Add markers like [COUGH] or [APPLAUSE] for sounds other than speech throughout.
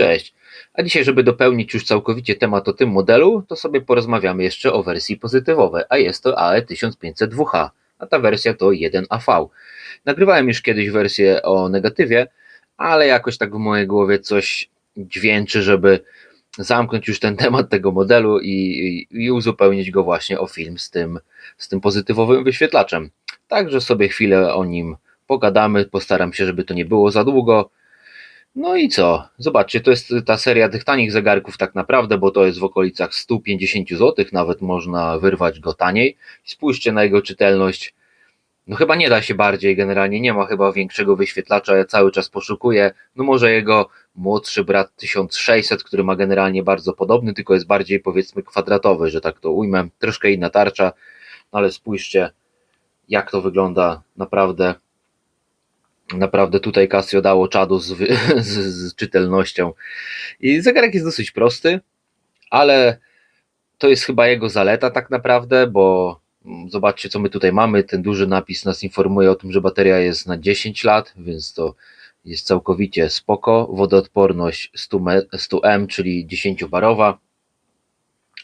Cześć. A dzisiaj, żeby dopełnić już całkowicie temat o tym modelu, to sobie porozmawiamy jeszcze o wersji pozytywowej, a jest to E AE1502H, a ta wersja to 1AV. Nagrywałem już kiedyś wersję o negatywie, ale jakoś tak w mojej głowie coś dźwięczy, żeby zamknąć już ten [LAUGHS] temat tego modelu i, i, i uzupełnić go właśnie o film z tym, z tym pozytywowym wyświetlaczem. Także sobie chwilę o nim pogadamy, postaram się, żeby to nie było za długo. No i co? Zobaczcie, to jest ta seria tych tanich zegarków tak naprawdę, bo to jest w okolicach 150 zł, nawet można wyrwać go taniej. Spójrzcie na jego czytelność. No chyba nie da się bardziej, generalnie nie ma chyba większego wyświetlacza, ja cały czas poszukuję. No może jego młodszy brat 1600, który ma generalnie bardzo podobny, tylko jest bardziej powiedzmy kwadratowy, że tak to ujmę. Troszkę inna tarcza, no ale spójrzcie jak to wygląda naprawdę Naprawdę tutaj Casio dało czadu [LAUGHS] z, z, z czytelnością. I zegarek jest dosyć prosty, ale to jest chyba jego zaleta tak naprawdę, bo zobaczcie co my tutaj mamy. Ten duży napis nas informuje o tym, że bateria jest na 10 lat, więc to jest całkowicie spoko. Wodoodporność 100 me- 100M, czyli 10 barowa.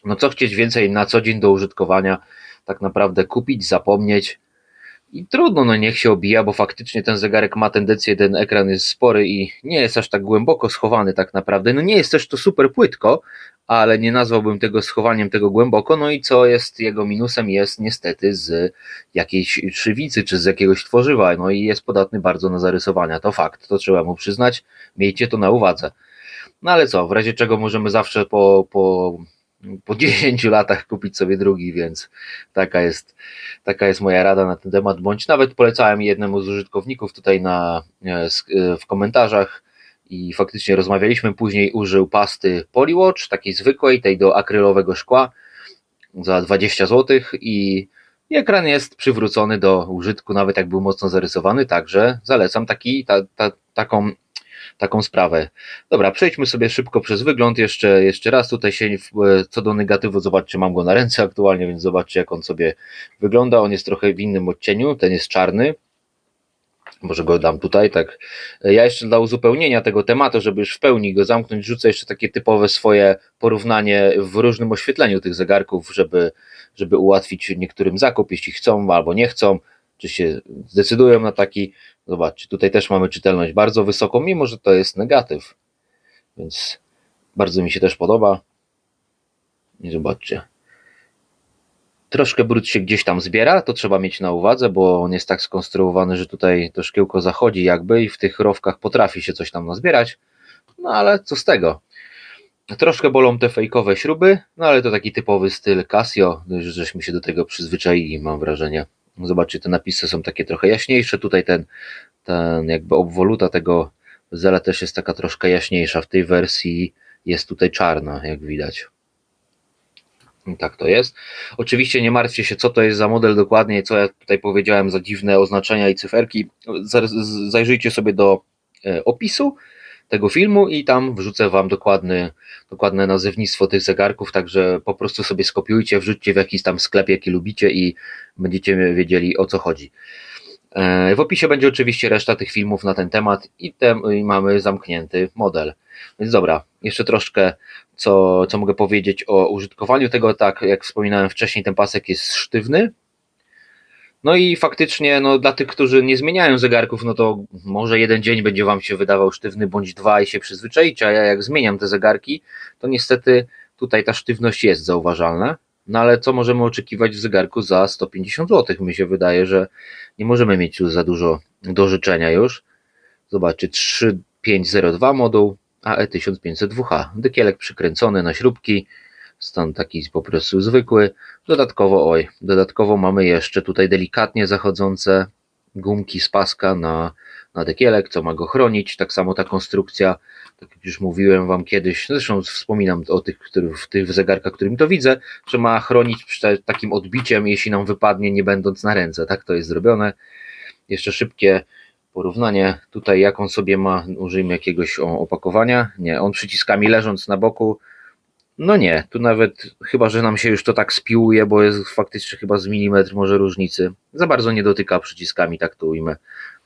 No co chcieć więcej na co dzień do użytkowania, tak naprawdę kupić, zapomnieć. I trudno, no niech się obija, bo faktycznie ten zegarek ma tendencję, ten ekran jest spory i nie jest aż tak głęboko schowany tak naprawdę. No nie jest też to super płytko, ale nie nazwałbym tego schowaniem tego głęboko. No i co jest jego minusem, jest niestety z jakiejś szywicy czy z jakiegoś tworzywa. No i jest podatny bardzo na zarysowania. To fakt, to trzeba mu przyznać. Miejcie to na uwadze. No ale co, w razie czego możemy zawsze po, po, po [LAUGHS] 10 latach kupić sobie drugi, więc taka jest, taka jest moja rada na ten temat. Bądź nawet polecałem jednemu z użytkowników tutaj na, e, e, w komentarzach i faktycznie rozmawialiśmy. Później użył pasty Polywatch, takiej zwykłej, tej do akrylowego szkła za 20 zł i ekran jest przywrócony do użytku, nawet jak był mocno zarysowany, także zalecam taki, ta, ta, taką, taką sprawę. Dobra, przejdźmy sobie szybko przez wygląd jeszcze, jeszcze raz. Tutaj się co do negatywu, zobaczcie, mam go na ręce aktualnie, więc zobaczcie jak on sobie wygląda. On jest trochę w innym odcieniu, ten jest czarny. Może go dam tutaj, tak. Ja jeszcze dla uzupełnienia tego tematu, żeby już w pełni go zamknąć, rzucę jeszcze takie typowe swoje porównanie w różnym oświetleniu tych zegarków, żeby, żeby ułatwić niektórym zakup, jeśli chcą albo nie chcą, czy się zdecydują na taki. Zobaczcie, tutaj też mamy czytelność bardzo wysoką, mimo że to jest negatyw. Więc bardzo mi się też podoba. I zobaczcie. Troszkę brud się gdzieś tam zbiera, to trzeba mieć na uwadze, bo on jest tak skonstruowany, że tutaj to szkiełko zachodzi jakby i w tych rowkach potrafi się coś tam nazbierać. No ale co z tego? Troszkę bolą te fejkowe śruby, no ale to taki typowy styl Casio, już żeśmy się do tego przyzwyczaili, mam wrażenie. Zobaczcie, te napisy są takie trochę jaśniejsze, tutaj ten, ten jakby obwoluta tego zela też jest taka troszkę jaśniejsza, w tej wersji jest tutaj czarna, jak widać. Tak to jest. Oczywiście nie martwcie się, co to jest za model dokładnie, co ja tutaj powiedziałem za dziwne oznaczenia i cyferki. Zajrzyjcie sobie do e, opisu tego filmu i tam wrzucę Wam dokładny, dokładne nazewnictwo tych zegarków, także po prostu sobie skopiujcie, wrzućcie w jakiś tam sklep, jaki lubicie i będziecie wiedzieli o co chodzi. E, W opisie będzie oczywiście reszta tych filmów na ten temat i, i mamy zamknięty model. Więc dobra, jeszcze troszkę co, co mogę powiedzieć o użytkowaniu tego. Tak, jak wspominałem wcześniej, ten pasek jest sztywny. No i faktycznie, no, dla tych, którzy nie zmieniają zegarków, no to może jeden dzień będzie Wam się wydawał sztywny, bądź dwa i się przyzwyczaicie, a ja jak zmieniam te zegarki, to niestety tutaj ta sztywność jest zauważalna. No ale co możemy oczekiwać w zegarku za 150 zł? Mi się wydaje, że nie możemy mieć tu za dużo do życzenia już. Zobaczcie, 3502 moduł, AE 1502H. Dekielek przykręcony na śrubki, stan taki po prostu zwykły. Dodatkowo, oj, dodatkowo mamy jeszcze tutaj delikatnie zachodzące gumki z paska na, na dekielek, co ma go chronić. Tak samo ta konstrukcja, tak jak już mówiłem Wam kiedyś, zresztą wspominam o tych, który, w tych zegarkach, którym to widzę, że ma chronić przed takim odbiciem, jeśli nam wypadnie, nie będąc na ręce. Tak to jest zrobione. Jeszcze szybkie porównanie. Tutaj jak on sobie ma, użyjmy jakiegoś opakowania. Nie, on przyciskami leżąc na boku. No nie, tu nawet chyba, że nam się już to tak spiłuje, bo jest faktycznie chyba z milimetr może różnicy. Za bardzo nie dotyka przyciskami, tak to ujmę.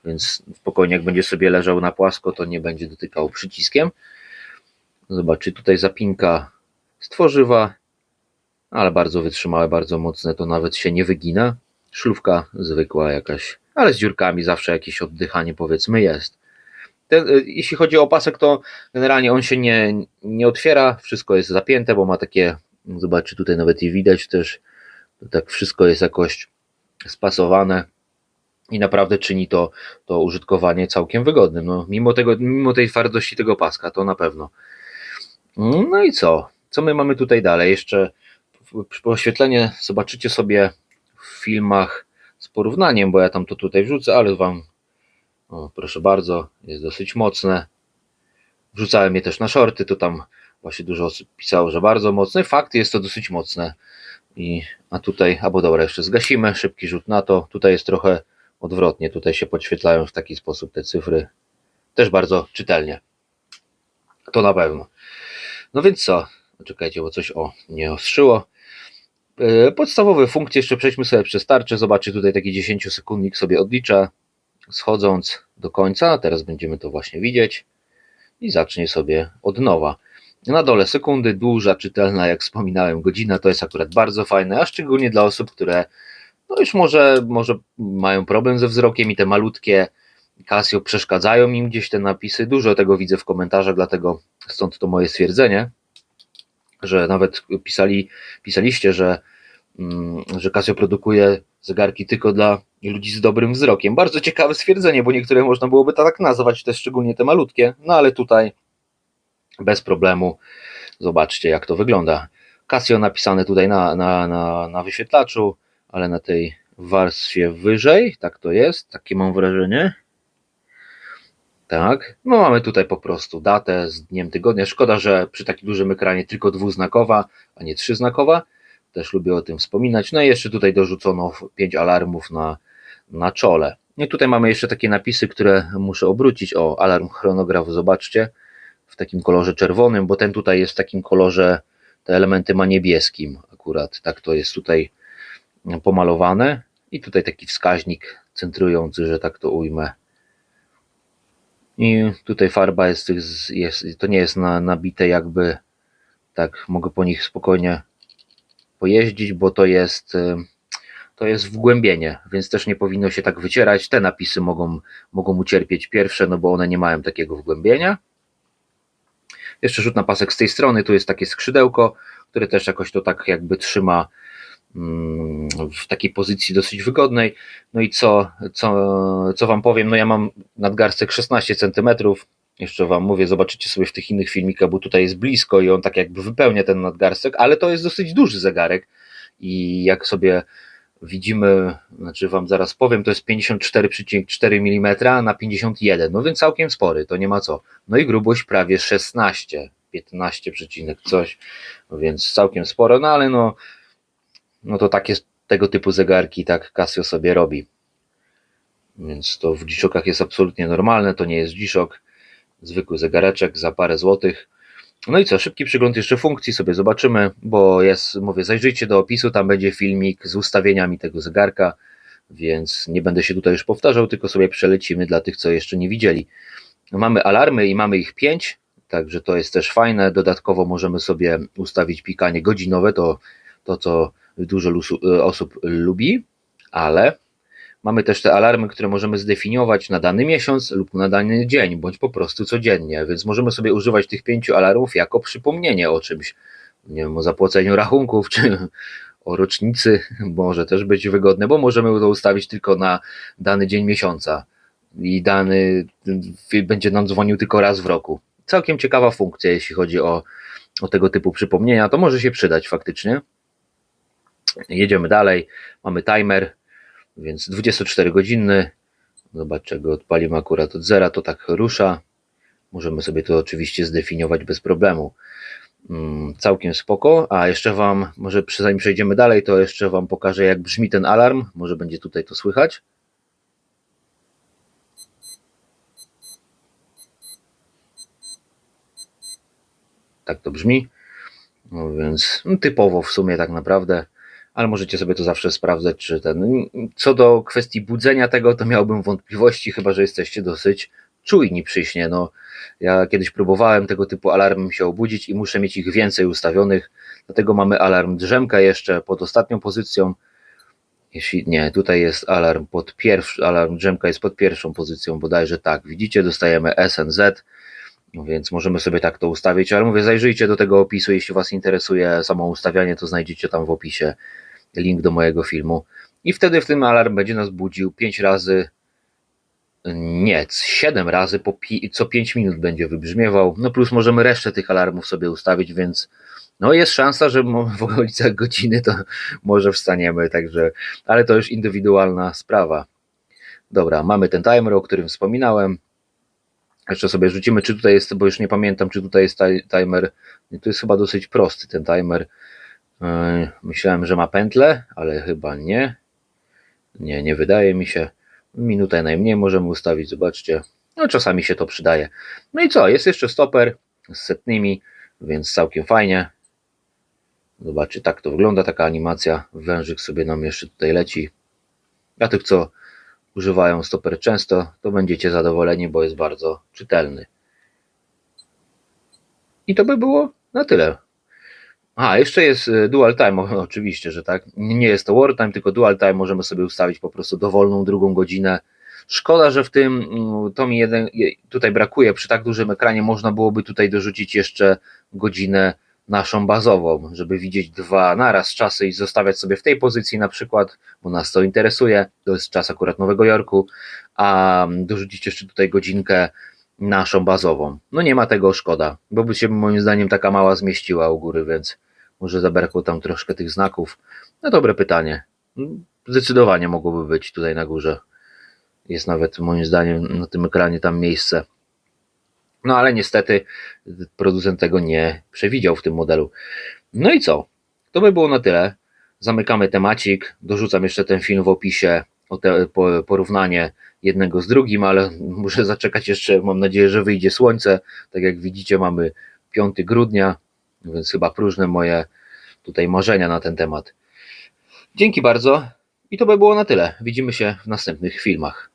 Więc spokojnie, jak będzie sobie leżał na płasko, to nie będzie dotykał przyciskiem. Zobaczcie, tutaj zapinka z tworzywa, ale bardzo wytrzymałe, bardzo mocne, to nawet się nie wygina. Szlówka zwykła jakaś, ale z dziurkami zawsze jakieś oddychanie powiedzmy jest. Ten, y, jeśli chodzi o pasek, to generalnie on się nie, nie otwiera, wszystko jest zapięte, bo ma takie, zobaczcie tutaj nawet i widać też, tak wszystko jest jakoś spasowane i naprawdę czyni to, to użytkowanie całkiem wygodnym. No, mimo, tego, mimo tej twardości tego paska, to na pewno. No i co? Co my mamy tutaj dalej? Jeszcze oświetlenie zobaczycie sobie w filmach z porównaniem, bo ja tam to tutaj wrzucę, ale wam, o, proszę bardzo, jest dosyć mocne. Wrzucałem je też na shorty, to tam właśnie dużo osób pisało, że bardzo mocne. Fakt jest to dosyć mocne. I, a tutaj, albo dobra, jeszcze zgasimy, szybki rzut na to. Tutaj jest trochę odwrotnie, tutaj się podświetlają w taki sposób te cyfry. Też bardzo czytelnie. To na pewno. No więc co? Czekajcie, bo coś o nie ostrzyło. Yy, Podstawowe funkcje, jeszcze przejdźmy sobie przez tarczę. Zobaczcie, tutaj taki 10 sekundnik sobie odlicza, schodząc do końca. Teraz będziemy to właśnie widzieć. I zacznie sobie od nowa. Na dole sekundy, duża, czytelna, jak wspominałem, godzina to jest akurat bardzo fajne, a szczególnie dla osób, które no już może, może mają problem ze wzrokiem i te malutkie Casio przeszkadzają im gdzieś te napisy. Dużo tego widzę w komentarzach, dlatego stąd to moje stwierdzenie, że nawet pisali, pisaliście, że, mm, że Casio produkuje zegarki tylko dla ludzi z dobrym wzrokiem. Bardzo ciekawe stwierdzenie, bo niektóre można byłoby tak nazwać, te szczególnie te malutkie, no ale tutaj bez problemu zobaczcie jak to wygląda. Casio napisane tutaj na, na, na, na wyświetlaczu, ale na tej warstwie wyżej, tak to jest, takie mam wrażenie. Tak, no mamy tutaj po prostu datę z dniem tygodnia. Szkoda, że przy takim dużym ekranie tylko dwuznakowa, a nie trzyznakowa. Też lubię o tym wspominać. No i jeszcze tutaj dorzucono 5 alarmów na, na czole. No I tutaj mamy jeszcze takie napisy, które muszę obrócić. O, alarm chronograf, zobaczcie, w takim kolorze czerwonym, bo ten tutaj jest w takim kolorze, te elementy ma niebieskim akurat. Tak to jest tutaj pomalowane. I tutaj taki wskaźnik centrujący, że tak to ujmę. I tutaj farba jest, jest to nie jest na, nabite jakby tak mogę po nich spokojnie pojeździć, bo to jest y, to jest wgłębienie, więc też nie powinno się tak wycierać. Te napisy mogą, mogą ucierpieć pierwsze, no bo one nie mają takiego wgłębienia. Jeszcze rzut na pasek z tej strony, tu jest takie skrzydełko, które też jakoś to tak jakby trzyma mm, w takiej pozycji dosyć wygodnej. No i co, co, co Wam powiem, no ja mam nadgarstek 16 cm, jeszcze Wam mówię, zobaczycie sobie w tych innych filmikach, bo tutaj jest blisko i on tak jakby wypełnia ten nadgarstek, ale to jest dosyć duży zegarek i jak sobie widzimy, znaczy Wam zaraz powiem, to jest 54,4 mm na 51, no więc całkiem spory, to nie ma co. No i grubość prawie 16, 15, przecinek coś, no więc całkiem sporo, no ale no, no to takie tego typu zegarki tak Casio sobie robi. Więc to w dziszokach jest absolutnie normalne, to nie jest dziszok, zwykły zegareczek za parę złotych. No i co, szybki przygląd jeszcze funkcji sobie zobaczymy, bo jest, mówię, zajrzyjcie do opisu, tam będzie filmik z ustawieniami tego zegarka, więc nie będę się tutaj już powtarzał, tylko sobie przelecimy dla tych, co jeszcze nie widzieli. Mamy alarmy i mamy ich pięć, także to jest też fajne. Dodatkowo możemy sobie ustawić pikanie godzinowe, to, to co dużo lusu- osób lubi, ale mamy też te alarmy, które możemy zdefiniować na dany miesiąc lub na dany dzień, bądź po prostu codziennie, więc możemy sobie używać tych pięciu alarmów jako przypomnienie o czymś, nie wiem, o zapłaceniu rachunków, czy o rocznicy, może też być wygodne, bo możemy to ustawić tylko na dany dzień miesiąca i dany będzie nam dzwonił tylko raz w roku. Całkiem ciekawa funkcja, jeśli chodzi o, o tego typu przypomnienia, to może się przydać faktycznie. Jedziemy dalej, mamy timer, więc 24 godzinny. Zobaczcie, go odpalimy akurat od zera, to tak rusza. Możemy sobie to oczywiście zdefiniować bez problemu. Mm, Całkiem spoko. A jeszcze Wam, może zanim przejdziemy dalej, to jeszcze Wam pokażę, jak brzmi ten alarm. Może będzie tutaj to słychać. Tak to brzmi. No więc no, typowo w sumie tak naprawdę ale możecie sobie to zawsze sprawdzać, czy ten. Co do kwestii budzenia tego, to miałbym wątpliwości, chyba że jesteście dosyć czujni przyśnie. No, ja kiedyś próbowałem tego typu alarmem się obudzić i muszę mieć ich więcej ustawionych, dlatego mamy alarm drzemka jeszcze pod ostatnią pozycją. Jeśli nie, tutaj jest alarm pod pierwszy, alarm drzemka jest pod pierwszą pozycją, bodajże tak. Widzicie, dostajemy SNZ, więc możemy sobie tak to ustawić, ale mówię, zajrzyjcie do tego opisu, jeśli Was interesuje samo ustawianie, to znajdziecie tam w opisie link do mojego filmu. I wtedy w tym alarm będzie nas budził 5 razy, nie, 7 razy po pi, co 5 minut będzie wybrzmiewał. No plus możemy resztę tych alarmów sobie ustawić, więc no jest szansa, że w okolicach godziny to [LAUGHS] może wstaniemy, także, ale to już indywidualna sprawa. Dobra, mamy ten timer, o którym wspominałem. Jeszcze sobie rzucimy, czy tutaj jest, bo już nie pamiętam, czy tutaj jest ti- timer. To jest chyba dosyć prosty ten timer. Yy, Myślałem, że ma pętlę, ale chyba nie. Nie, nie wydaje mi się. Minutę najmniej możemy ustawić, zobaczcie. No czasami się to przydaje. No i co, jest jeszcze stoper z setnymi, więc całkiem fajnie. Zobaczcie, tak to wygląda taka animacja. Wężyk sobie nam jeszcze tutaj leci. Dla tych, co używają stoper często, to będziecie zadowoleni, bo jest bardzo czytelny. I to by było na tyle. A, jeszcze jest y, dual time, [LAUGHS] oczywiście, że tak. Nie jest to war time, tylko dual time możemy sobie ustawić po prostu dowolną drugą godzinę. Szkoda, że w tym mm, to mi jeden je- tutaj brakuje. Przy tak dużym ekranie można byłoby tutaj dorzucić jeszcze godzinę naszą bazową, żeby widzieć dwa naraz czasy i zostawiać sobie w tej pozycji na przykład, bo nas to interesuje. To jest czas akurat Nowego Jorku, a mm, dorzucić jeszcze tutaj godzinkę naszą bazową. No nie ma tego, szkoda, bo by się moim zdaniem taka mała zmieściła u góry, więc może zabrakło tam troszkę tych znaków. No dobre pytanie. Zdecydowanie mogłoby być tutaj na górze. Jest nawet moim zdaniem na tym ekranie tam miejsce. No ale niestety producent tego nie przewidział w tym modelu. No i co? To by było na tyle. Zamykamy temacik. Dorzucam jeszcze ten film w opisie porównanie jednego z drugim, ale muszę zaczekać jeszcze. Mam nadzieję, że wyjdzie słońce. Tak jak widzicie, mamy 5 grudnia, więc chyba próżne moje tutaj marzenia na ten temat. Dzięki bardzo i to by było na tyle. Widzimy się w następnych filmach.